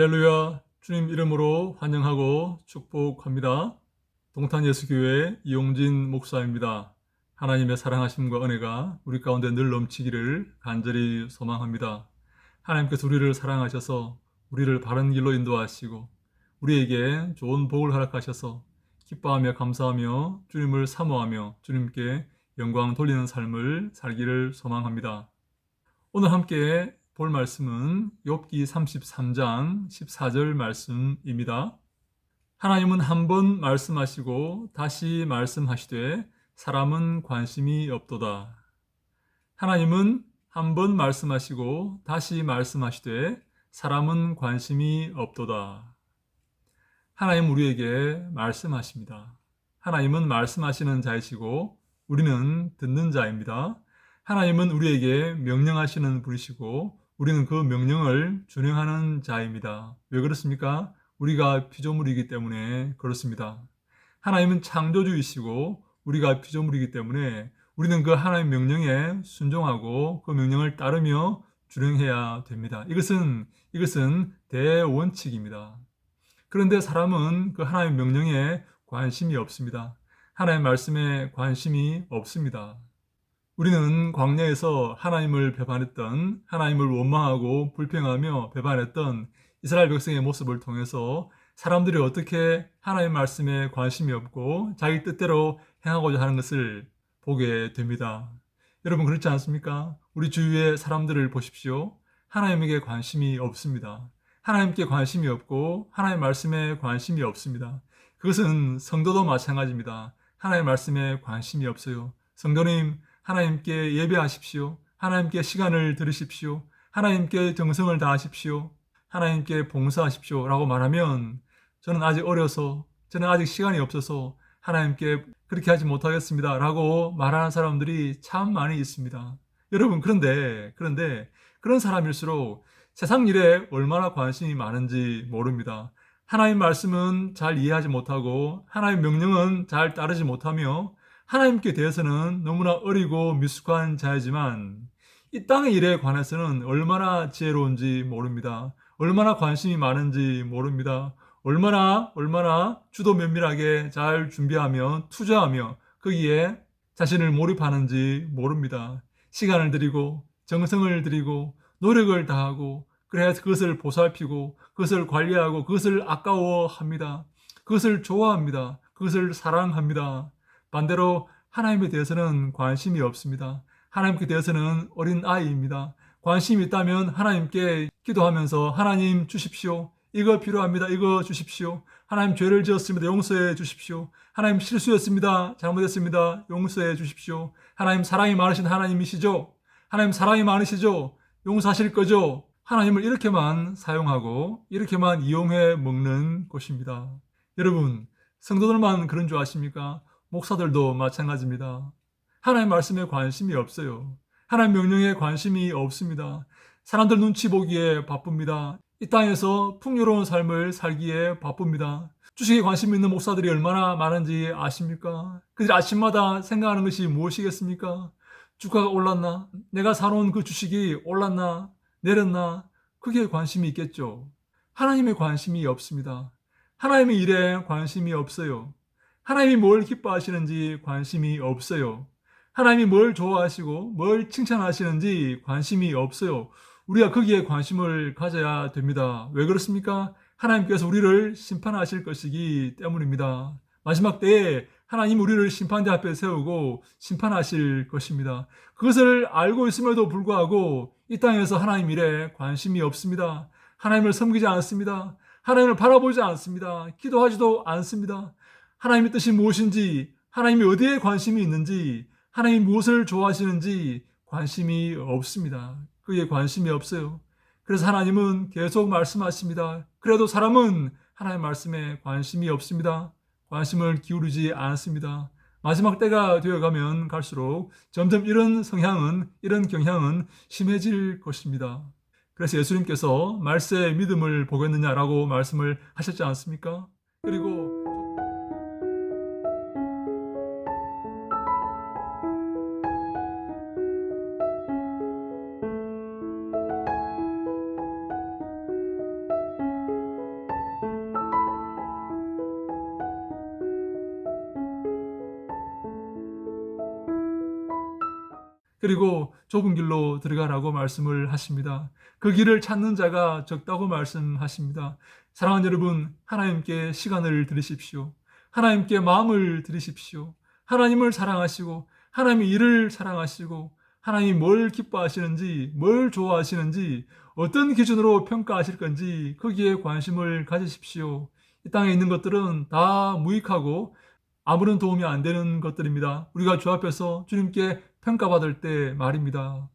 할렐루야 주님 이름으로 환영하고 축복합니다. 동탄 예수교회 이용진 목사입니다. 하나님의 사랑하심과 은혜가 우리 가운데 늘 넘치기를 간절히 소망합니다. 하나님께서 우리를 사랑하셔서 우리를 바른 길로 인도하시고 우리에게 좋은 복을 허락하셔서 기뻐하며 감사하며 주님을 사모하며 주님께 영광 돌리는 삶을 살기를 소망합니다. 오늘 함께 볼 말씀은 욥기 33장 14절 말씀입니다. 하나님은 한 번 말씀하시고 다시 말씀하시되 사람은 관심이 없도다. 하나님은 한 번 말씀하시고 다시 말씀하시되 사람은 관심이 없도다. 하나님 우리에게 말씀하십니다. 하나님은 말씀하시는 자이시고 우리는 듣는 자입니다. 하나님은 우리에게 명령하시는 분이시고 우리는 그 명령을 준행하는 자입니다. 왜 그렇습니까? 우리가 피조물이기 때문에 그렇습니다. 하나님은 창조주이시고 우리가 피조물이기 때문에 우리는 그 하나님 명령에 순종하고 그 명령을 따르며 준행해야 됩니다. 이것은 이것은 대원칙입니다. 그런데 사람은 그 하나님 명령에 관심이 없습니다. 하나님 말씀에 관심이 없습니다. 우리는 광야에서 하나님을 배반했던 하나님을 원망하고 불평하며 배반했던 이스라엘 백성의 모습을 통해서 사람들이 어떻게 하나님 말씀에 관심이 없고 자기 뜻대로 행하고자 하는 것을 보게 됩니다. 여러분 그렇지 않습니까? 우리 주위의 사람들을 보십시오. 하나님에게 관심이 없습니다. 하나님께 관심이 없고 하나님 말씀에 관심이 없습니다. 그것은 성도도 마찬가지입니다. 하나님 말씀에 관심이 없어요. 성도님, 하나님께 예배하십시오. 하나님께 시간을 들으십시오. 하나님께 정성을 다하십시오. 하나님께 봉사하십시오. 라고 말하면 저는 아직 어려서, 저는 아직 시간이 없어서 하나님께 그렇게 하지 못하겠습니다. 라고 말하는 사람들이 참 많이 있습니다. 여러분, 그런데, 그런데 그런 사람일수록 세상 일에 얼마나 관심이 많은지 모릅니다. 하나님 말씀은 잘 이해하지 못하고 하나님 명령은 잘 따르지 못하며 하나님께 대해서는 너무나 어리고 미숙한 자이지만 이 땅의 일에 관해서는 얼마나 지혜로운지 모릅니다. 얼마나 관심이 많은지 모릅니다. 얼마나 얼마나 주도 면밀하게 잘 준비하며 투자하며 거기에 자신을 몰입하는지 모릅니다. 시간을 들이고 정성을 들이고 노력을 다하고 그래서 그것을 보살피고 그것을 관리하고 그것을 아까워합니다. 그것을 좋아합니다. 그것을 사랑합니다. 반대로 하나님에 대해서는 관심이 없습니다. 하나님께 대해서는 어린 아이입니다. 관심이 있다면 하나님께 기도하면서 하나님 주십시오. 이거 필요합니다. 이거 주십시오. 하나님 죄를 지었습니다. 용서해 주십시오. 하나님 실수였습니다. 잘못했습니다. 용서해 주십시오. 하나님 사랑이 많으신 하나님이시죠? 하나님 사랑이 많으시죠? 용서하실 거죠? 하나님을 이렇게만 사용하고 이렇게만 이용해 먹는 곳입니다. 여러분, 성도들만 그런 줄 아십니까? 목사들도 마찬가지입니다. 하나님 말씀에 관심이 없어요. 하나님 명령에 관심이 없습니다. 사람들 눈치 보기에 바쁩니다. 이 땅에서 풍요로운 삶을 살기에 바쁩니다. 주식에 관심 있는 목사들이 얼마나 많은지 아십니까? 그들 아침마다 생각하는 것이 무엇이겠습니까? 주가가 올랐나? 내가 사놓은 그 주식이 올랐나? 내렸나? 그게 관심이 있겠죠. 하나님의 관심이 없습니다. 하나님의 일에 관심이 없어요. 하나님이 뭘 기뻐하시는지 관심이 없어요. 하나님이 뭘 좋아하시고 뭘 칭찬하시는지 관심이 없어요. 우리가 거기에 관심을 가져야 됩니다. 왜 그렇습니까? 하나님께서 우리를 심판하실 것이기 때문입니다. 마지막 때에 하나님 우리를 심판대 앞에 세우고 심판하실 것입니다. 그것을 알고 있음에도 불구하고 이 땅에서 하나님 일에 관심이 없습니다. 하나님을 섬기지 않습니다. 하나님을 바라보지 않습니다. 기도하지도 않습니다. 하나님의 뜻이 무엇인지, 하나님이 어디에 관심이 있는지, 하나님이 무엇을 좋아하시는지 관심이 없습니다. 그에 관심이 없어요. 그래서 하나님은 계속 말씀하십니다. 그래도 사람은 하나님 말씀에 관심이 없습니다. 관심을 기울이지 않습니다. 마지막 때가 되어가면 갈수록 점점 이런 성향은, 이런 경향은 심해질 것입니다. 그래서 예수님께서 말세의 믿음을 보겠느냐라고 말씀을 하셨지 않습니까? 그리고 그리고 좁은 길로 들어가라고 말씀을 하십니다. 그 길을 찾는 자가 적다고 말씀하십니다. 사랑하는 여러분, 하나님께 시간을 들이십시오. 하나님께 마음을 들이십시오. 하나님을 사랑하시고, 하나님의 일을 사랑하시고, 하나님이 뭘 기뻐하시는지, 뭘 좋아하시는지, 어떤 기준으로 평가하실 건지, 거기에 관심을 가지십시오. 이 땅에 있는 것들은 다 무익하고, 아무런 도움이 안 되는 것들입니다. 우리가 주 앞에서 주님께 평가받을 때 말입니다.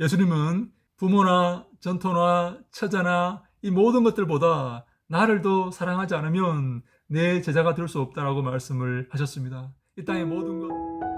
예수님은 부모나 전토나 처자나 이 모든 것들보다 나를 더 사랑하지 않으면 내 제자가 될 수 없다라고 말씀을 하셨습니다. 이 땅의 모든 것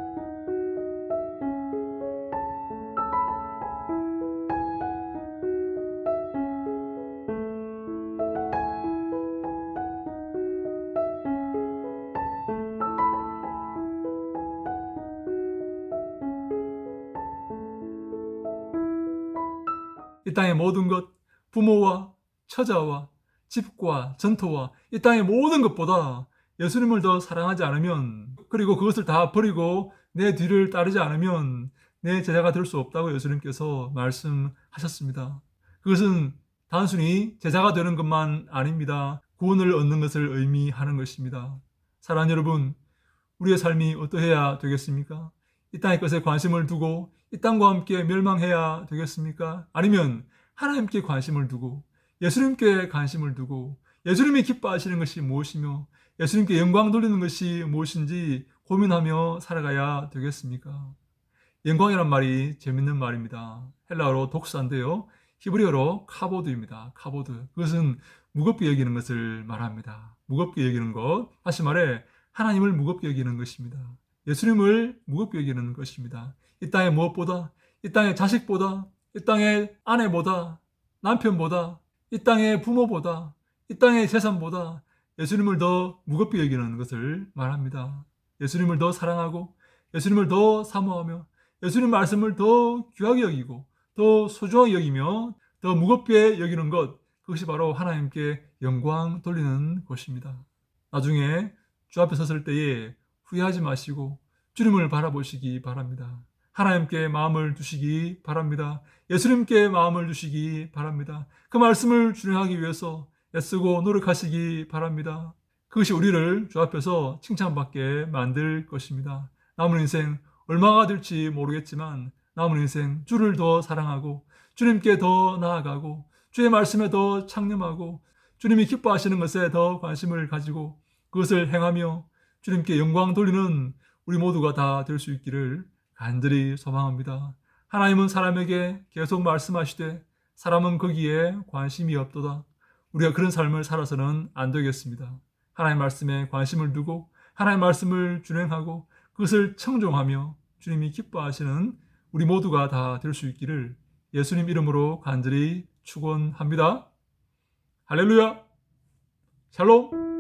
이 땅의 모든 것, 부모와 처자와 집과 전토와 이 땅의 모든 것보다 예수님을 더 사랑하지 않으면 그리고 그것을 다 버리고 내 뒤를 따르지 않으면 내 제자가 될 수 없다고 예수님께서 말씀하셨습니다. 그것은 단순히 제자가 되는 것만 아닙니다. 구원을 얻는 것을 의미하는 것입니다. 사랑하는 여러분, 우리의 삶이 어떠해야 되겠습니까? 이 땅의 것에 관심을 두고 이 땅과 함께 멸망해야 되겠습니까? 아니면 하나님께 관심을 두고 예수님께 관심을 두고 예수님이 기뻐하시는 것이 무엇이며 예수님께 영광 돌리는 것이 무엇인지 고민하며 살아가야 되겠습니까? 영광이란 말이 재밌는 말입니다. 헬라어로 독사인데요. 히브리어로 카보드입니다. 카보드. 그것은 무겁게 여기는 것을 말합니다. 무겁게 여기는 것. 다시 말해 하나님을 무겁게 여기는 것입니다. 예수님을 무겁게 여기는 것입니다. 이 땅의 무엇보다, 이 땅의 자식보다, 이 땅의 아내보다, 남편보다, 이 땅의 부모보다, 이 땅의 재산보다 예수님을 더 무겁게 여기는 것을 말합니다. 예수님을 더 사랑하고, 예수님을 더 사모하며, 예수님 말씀을 더 귀하게 여기고, 더 소중하게 여기며, 더 무겁게 여기는 것, 그것이 바로 하나님께 영광 돌리는 것입니다. 나중에 주 앞에 섰을 때에 후회하지 마시고 주님을 바라보시기 바랍니다. 하나님께 마음을 두시기 바랍니다. 예수님께 마음을 두시기 바랍니다. 그 말씀을 준행하기 위해서 애쓰고 노력하시기 바랍니다. 그것이 우리를 주 앞에서 칭찬받게 만들 것입니다. 남은 인생 얼마가 될지 모르겠지만 남은 인생 주를 더 사랑하고 주님께 더 나아가고 주의 말씀에 더 창념하고 주님이 기뻐하시는 것에 더 관심을 가지고 그것을 행하며 주님께 영광 돌리는 우리 모두가 다 될 수 있기를 간절히 소망합니다. 하나님은 사람에게 계속 말씀하시되 사람은 거기에 관심이 없도다. 우리가 그런 삶을 살아서는 안 되겠습니다. 하나님 말씀에 관심을 두고 하나님 말씀을 준행하고 그것을 청종하며 주님이 기뻐하시는 우리 모두가 다 될 수 있기를 예수님 이름으로 간절히 축원합니다. 할렐루야. 샬롬.